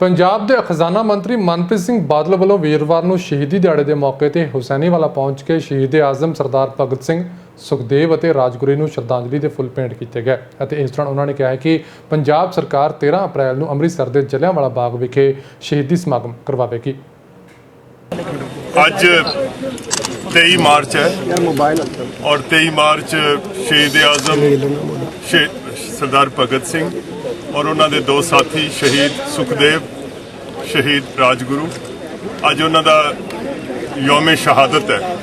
ਪੰਜਾਬ ਦੇ ਖਜ਼ਾਨਾ ਮੰਤਰੀ ਮਨਪ੍ਰੀਤ ਸਿੰਘ ਬਾਦਲ ਵੱਲੋਂ ਵੀਰਵਾਰ ਨੂੰ ਸ਼ਹੀਦੀ ਦਿਹਾੜੇ ਦੇ ਮੌਕੇ ਤੇ ਹੁਸੈਨੀਵਾਲਾ ਪਹੁੰਚ ਕੇ ਸ਼ਹੀਦ ਆਜ਼ਮ ਸਰਦਾਰ ਭਗਤ ਸਿੰਘ, ਸੁਖਦੇਵ ਅਤੇ ਰਾਜਗੁਰੂ ਨੂੰ ਸ਼ਰਧਾਂਜਲੀ ਦੇ ਫੁੱਲ ਭੇਂਟ ਕੀਤੇ ਗਏ। ਅਤੇ ਇਸ ਦੌਰਾਨ ਉਹਨਾਂ ਨੇ ਕਿਹਾ ਕਿ ਪੰਜਾਬ ਸਰਕਾਰ 13 ਅਪ੍ਰੈਲ ਨੂੰ ਅੰਮ੍ਰਿਤਸਰ ਦੇ ਜਲਿਆਂਵਾਲਾ ਬਾਗ ਵਿਖੇ ਸ਼ਹੀਦੀ ਸਮਾਗਮ ਕਰਵਾਵੇਗੀ। ਅੱਜ 23 ਮਾਰਚ ਹੈ ਔਰ 23 ਮਾਰਚ ਸ਼ਹੀਦ ਆਜ਼ਮ ਸਰਦਾਰ ਭਗਤ ਸਿੰਘ ਔਰ ਉਹਨਾਂ ਦੇ ਦੋ ਸਾਥੀ ਸ਼ਹੀਦ ਸੁਖਦੇਵ ਸ਼ਹੀਦ ਰਾਜਗੁਰੂ ਅੱਜ ਉਹਨਾਂ ਦਾ ਯੋਮ ਸ਼ਹਾਦਤ ਹੈ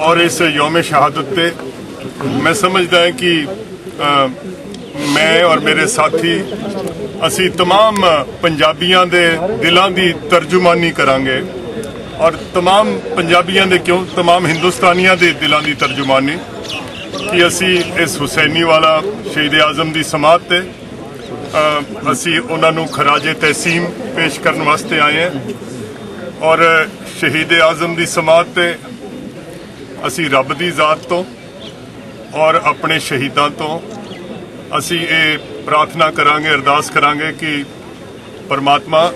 ਔਰ ਇਸ ਯੋਮ ਸ਼ਹਾਦਤ ਤੇ ਮੈਂ ਸਮਝਦਾ ਹਾਂ ਕਿ ਅ, ਮੈਂ ਔਰ ਮੇਰੇ ਸਾਥੀ ਅਸੀਂ तमाम ਪੰਜਾਬੀਆਂ ਦੇ ਦਿਲਾਂ ਦੀ ਤਰਜਮਾਨੀ ਕਰਾਂਗੇ ਔਰ तमाम ਪੰਜਾਬੀਆਂ ਦੇ ਕਿਉਂ तमाम ਹਿੰਦੁਸਤਾਨੀਆਂ ਦੇ ਦਿਲਾਂ ਦੀ ਤਰਜਮਾਨੀ ਕਿ ਅਸੀਂ ਇਸ ਹੁਸੈਨੀ ਵਾਲਾ ਸ਼ਹੀਦ ਆਜ਼ਮ ਦੀ ਸਮਾਧ ਤੇ ਅ, ਅਸੀਂ ਉਹਨਾਂ ਨੂੰ ਖਰਾਜੇ ਤਹਿਸੀਮ ਪੇਸ਼ ਕਰਨ ਵਾਸਤੇ ਆਏ ਹਾਂ ਔਰ ਸ਼ਹੀਦ ਆਜ਼ਮ ਦੀ ਸਮਾਧ ਤੇ ਅਸੀਂ ਰੱਬ ਦੀ ਜ਼ਾਤ ਤੋਂ ਔਰ ਆਪਣੇ ਸ਼ਹੀਦਾਂ ਤੋਂ ਅਸੀਂ ਇਹ ਪ੍ਰਾਰਥਨਾ ਕਰਾਂਗੇ, ਅਰਦਾਸ ਕਰਾਂਗੇ ਕਿ ਪਰਮਾਤਮਾ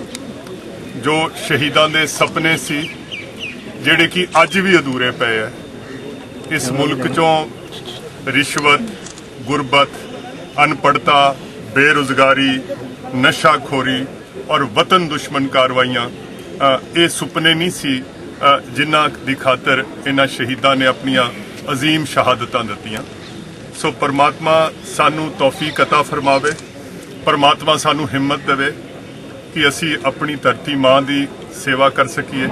ਜੋ ਸ਼ਹੀਦਾਂ ਦੇ ਸੁਪਨੇ ਸੀ, ਜਿਹੜੇ ਕਿ ਅੱਜ ਵੀ ਅਧੂਰੇ ਪਏ ਆ, ਇਸ ਮੁਲਕ ਚੋਂ ਰਿਸ਼ਵਤ, ਗੁਰਬਤ ਅਨਪੜਤਾ ਬੇਰੁਜ਼ਗਾਰੀ ਨਸ਼ਾਖੋਰੀ ਔਰ ਵਤਨ ਦੁਸ਼ਮਣ ਕਾਰਵਾਈਆਂ ਅ, ਇਹ ਸੁਪਨੇ ਨਹੀਂ ਸੀ ਅ, ਜਿਨ੍ਹਾਂ ਦੀ ਖਾਤਰ ਇਹਨਾਂ ਸ਼ਹੀਦਾਂ ਨੇ ਆਪਣੀਆਂ ਅਜ਼ੀਮ ਸ਼ਹਾਦਤਾਂ ਦਿੱਤੀਆਂ ਸੋ ਪਰਮਾਤਮਾ ਸਾਨੂੰ ਤੌਫੀਕ عطا ਫਰਮਾਵੇ ਪਰਮਾਤਮਾ ਸਾਨੂੰ ਹਿੰਮਤ ਦੇਵੇ ਕਿ ਅਸੀਂ ਆਪਣੀ ਧਰਤੀ ਮਾਂ ਦੀ ਸੇਵਾ ਕਰ ਸਕੀਏ